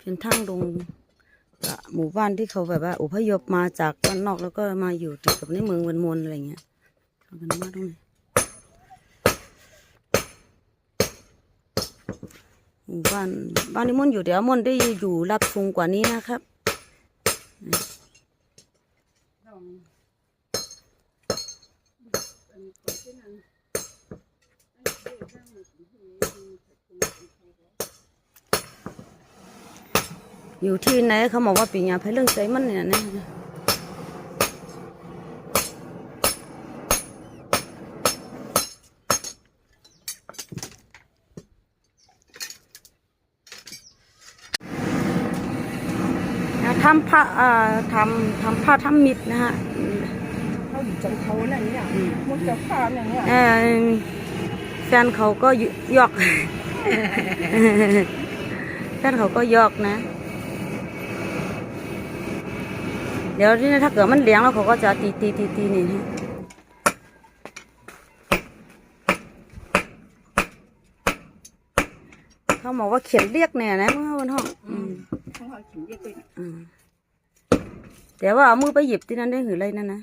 เป็นทางลงหมู่บ้านที่เขาแบบว่าอพยพมาจากบ้านนอกแล้วก็มาอยู่ติดกับในเมืองวนมนอะไรเงี้ยเขากันมาตรงนี้หมู่บ้านบ้านนี้มนต์อยู่เดี๋ยวมนต์ได้อยู่รับสูงกว่านี้นะครับอ อยู่ที่ไหนเขาบอกว่าปีญาไปเรื่องใจมันเนี่ยนะทำผ้าทำทำผ้าทำมิดนะฮะเขาอยู่จังเขาอะไรเนี่ยมุดจะพาอย่างเงี้ยแฟนเขาก็ยอก แฟนเขาก็ยอกนะ เดี๋ยวที่ถ้าเกิดมันเลี้ยงแล้วเขาก็จะตีตีตีตีนี่ฮะเขาบอกว่าเขียนเรียกเนี่ยนะเมื่อบนห้องอืมเขาเอาขิงเยอะไปอืมแต่ว่าเอามือไปหยิบที่นั่นได้หรืออะไรนั่นนะ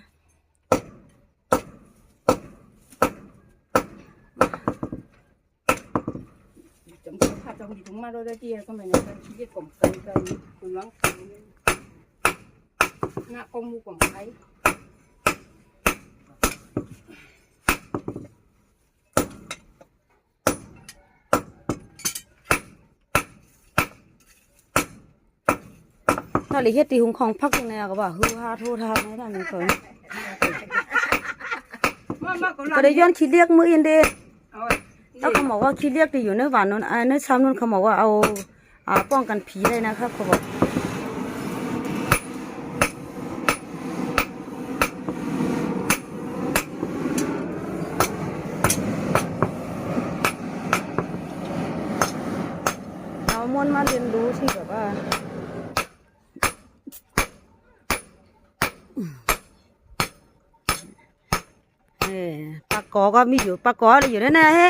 จังเขาพาจังดีถึงมาโดยได้ที่ก็ไม่เนี่ยกันที่กลมกันกันคุณวัง หน้ากงมูกลมไทยถ้าหลีเฮ็ดตีหุงของพักยังไงก็บอกฮือฮาโทษทาไม่ได้นี่ก่อนมามาก็ก็ได้ย้อนคิดเรียกมืออินเดเอาแล้วเขาบอกว่าคิดเรียกที่อยู่ในหวานนนอ่าในซ้ำนนเขาบอกว่าเอาอ่าป้องกันผีเลยนะครับเขาบอกเอามวนมาเรียนรู้ที่แบบว่าเออปากกอก็มีอยู่ปากกอเลยอยู่ในนั้นเฮ้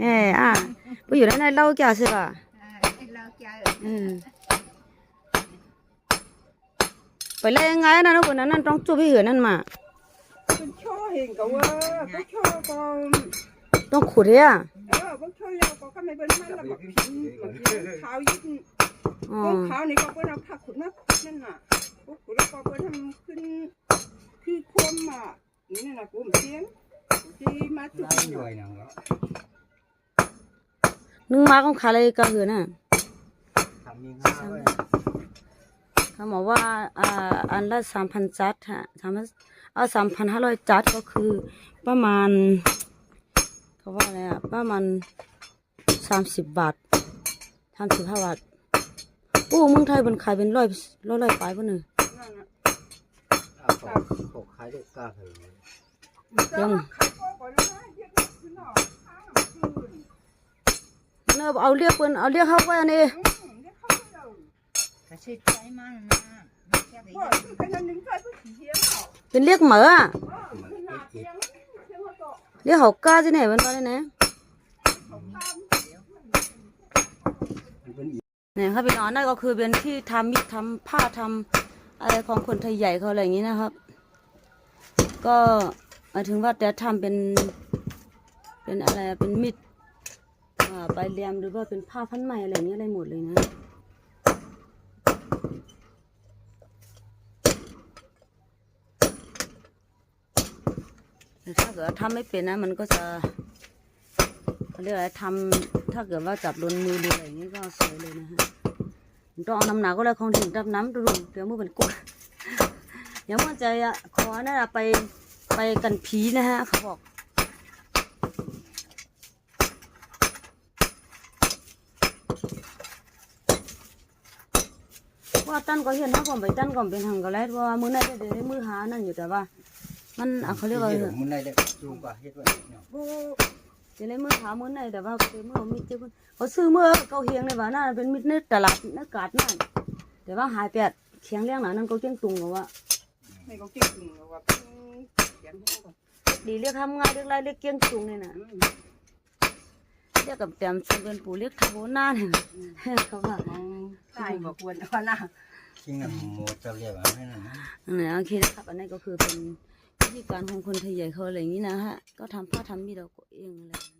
เอออะไปอยู่ในนั้นเล่าแก่ใช่ป่ะเราจะอืมไปเลยยังไงนะทุกคนนั้นนั่นต้องจูบพี่เหือนั่นมาเป็นช่อเห็นก็ว่าก็ช่อก็ต้องขุดเนี่ย เออก็ช่อแล้วก็ก็ไม่เป็นมันแล้วแบบพินแบบขาวยิ่งพวกขาวนี่ก็เป็นเอาผักขุดมานั่นน่ะพวกขุดแล้วก็เป็นทำขึ้นคือควมอะนี่น่ะกูเสียงที่มาจุดนึงมาของขาเลยก็เหือน่ะเขาบอกว่าอ่าอันละสามพันจัดฮะสามพันเอาสามพันห้าร้อยจัดก็คือประมาณ เขาว่าอะไรอะประมาณสามสิบบาทสามสิบห้าบาทโอ้เมืองไทยมันขายเป็นร้อยร้อยร้อยปลายป่ะเนี่ยนั่นน่ะ À, khổ, khổ khái được ca thử แต่ว่าขายก็ก่อนนะเยอะขึ้นหน่อยข้าวคืนเนอะเอาเรียกเปิ้นเอาเรียกเขาไว้อันนี้อืมเดี๋ยวเข้าไปเลยกระชิดใจมันนะมันแค่ไปว่าคือขนาดนึงใครก็ขี้เหี้ยเขาเป็นเรียกเหมือ เรียกเขาก้าที่ไหนมันตอนนี้นะเนี่ยครับพี่น้องนั่นก็คือเป็นที่ทำมิตรทำผ้าทำอะไรของคนไทยใหญ่เขาอะไรอย่างนี้นะครับ ก็หมายถึงว่าจะทำเป็นเป็นอะไรเป็นมิตรอ่าใบเลียมหรือว่าเป็นผ้าพันไหม่อะไรอย่างนี้อะไรหมดเลยนะ ถ้าเกิดว่าทำไม่เป็นนะ มันก็จะเขาเรียกอะไรทำถ้าเกิดว่าจับโดนมือหรืออะไรอย่างนี้ก็สวยเลยนะฮะมันต้องเอาน้ำหนักก็เลยคงถึงดับน้ำดูดูเดี๋ยวมือเป็นกดเดี๋ยวมันจะขอนั่นไปไปกันผีนะฮะเขาบอกว่าตั้นก็เห็นนะผมไปตั้นก็เป็นทางก็แล้วเพราะว่ามือไหนได้ได้มือหานั่นอยู่แต่ว่า มันอะเขาเรียกว่า Cái hôm nay lại dùng cả hết vậy nhỉ? โอ้จะได้มือหามือไหนแต่ว่าเป็นมือมีเจ้าคนเขาซื้อมือเขาเฮียงในบ้านน่ะเป็นมิตรในตลาดในกาดนั่นแต่ว่าหายแปดเคียงเลี้ยงหนานั่นก็เจ้งตุงก็ว่าไม่ก็กินถึงว่าเป็นเสียงเขาก็ดีเรียกทำง่ายเรียกไรเรียกเกี้ยงตุงนี่นะรียกกับเปียมชงเป็นปู่เรียกทาโบหน้าเนี่ยเขาว่าอืมตายบ่ควรเอานะจริงนะโมจะเรียกว่าไม่นั่นนะนั่นแหละโอเคนะครับอันนี้ก็คือเป็น วิธีการของคนไทยใหญ่เขาอะไรอย่างนี้นะฮะ ก็ทำผ้าทำมีเราเองอะไร